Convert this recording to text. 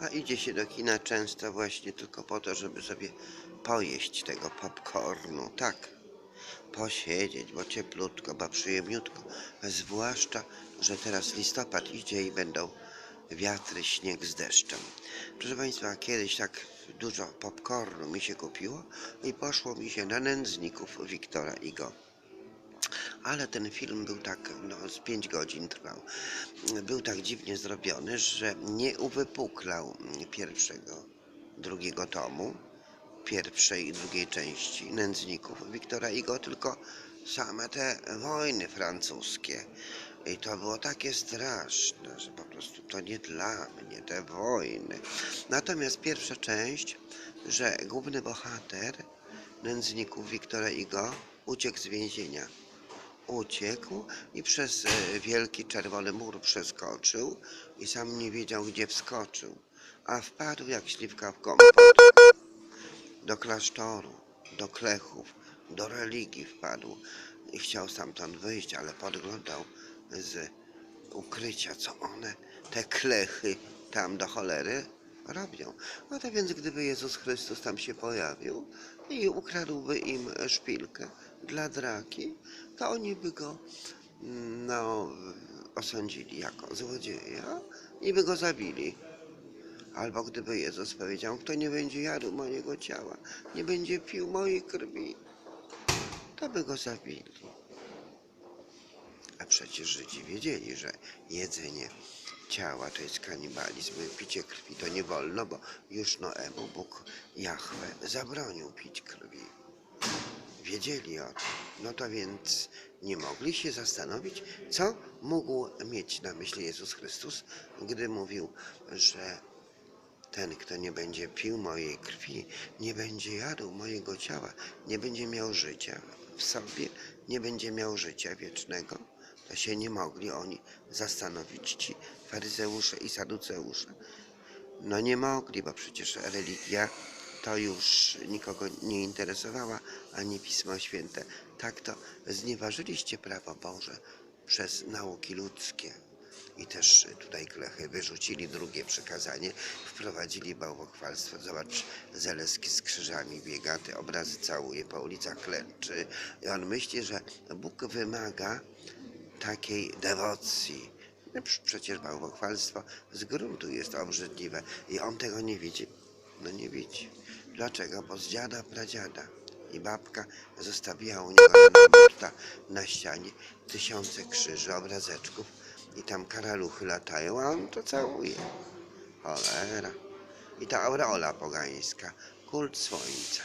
A idzie się do kina często właśnie tylko po to, żeby sobie pojeść tego popcornu, tak. Posiedzieć, bo cieplutko, bo przyjemniutko. Zwłaszcza, że teraz listopad idzie i będą wiatry, śnieg z deszczem. Proszę Państwa, kiedyś tak dużo popcornu mi się kupiło i poszło mi się na nędzników Wiktora Igo. Ale ten film był tak, no z 5 godzin trwał. Był tak dziwnie zrobiony, że nie uwypuklał pierwszego, drugiego tomu, pierwszej i drugiej części nędzników Wiktora Igo, tylko same te wojny francuskie. I to było takie straszne, że po prostu to nie dla mnie, te wojny. Natomiast pierwsza część, że główny bohater nędzników Wiktora Igo uciekł z więzienia uciekł i przez e, wielki czerwony mur przeskoczył i sam nie wiedział, gdzie wskoczył, a wpadł jak śliwka w kompot. Do klasztoru, do klechów, do religii wpadł i chciał stamtąd wyjść, ale podglądał z ukrycia, co one, te klechy tam do cholery robią. No to więc gdyby Jezus Chrystus tam się pojawił i ukradłby im szpilkę dla draki, to oni by go mm, no, osądzili jako złodzieja i by go zabili. Albo gdyby Jezus powiedział, kto nie będzie jadł mojego ciała, nie będzie pił mojej krwi, to by go zabili. A przecież Żydzi wiedzieli, że jedzenie ciała to jest kanibalizm, picie krwi to nie wolno, bo już Noemu Bóg Jahwe zabronił pić krwi. Wiedzieli o tym. No to więc nie mogli się zastanowić, co mógł mieć na myśli Jezus Chrystus, gdy mówił, że ten, kto nie będzie pił mojej krwi, nie będzie jadł mojego ciała, nie będzie miał życia w sobie, nie będzie miał życia wiecznego. To się nie mogli oni zastanowić, ci faryzeusze i saduceusze. No nie mogli, bo przecież religia to już nikogo nie interesowała, ani Pismo Święte. Tak to znieważyliście prawo Boże przez nauki ludzkie. I też tutaj klechy wyrzucili drugie przekazanie, wprowadzili bałwochwalstwo. Zobacz, Zaleski z krzyżami biega, te obrazy całuje, po ulicach klęczy. I on myśli, że Bóg wymaga takiej dewocji. No, pr- przecież bałwochwalstwo z gruntu jest obrzydliwe i on tego nie widzi. No nie widzi. Dlaczego? Bo z dziada, pradziada i babka zostawiła u niego na na ścianie tysiące krzyży, obrazeczków i tam karaluchy latają, a on to całuje. Cholera. I ta aureola pogańska, kult słońca.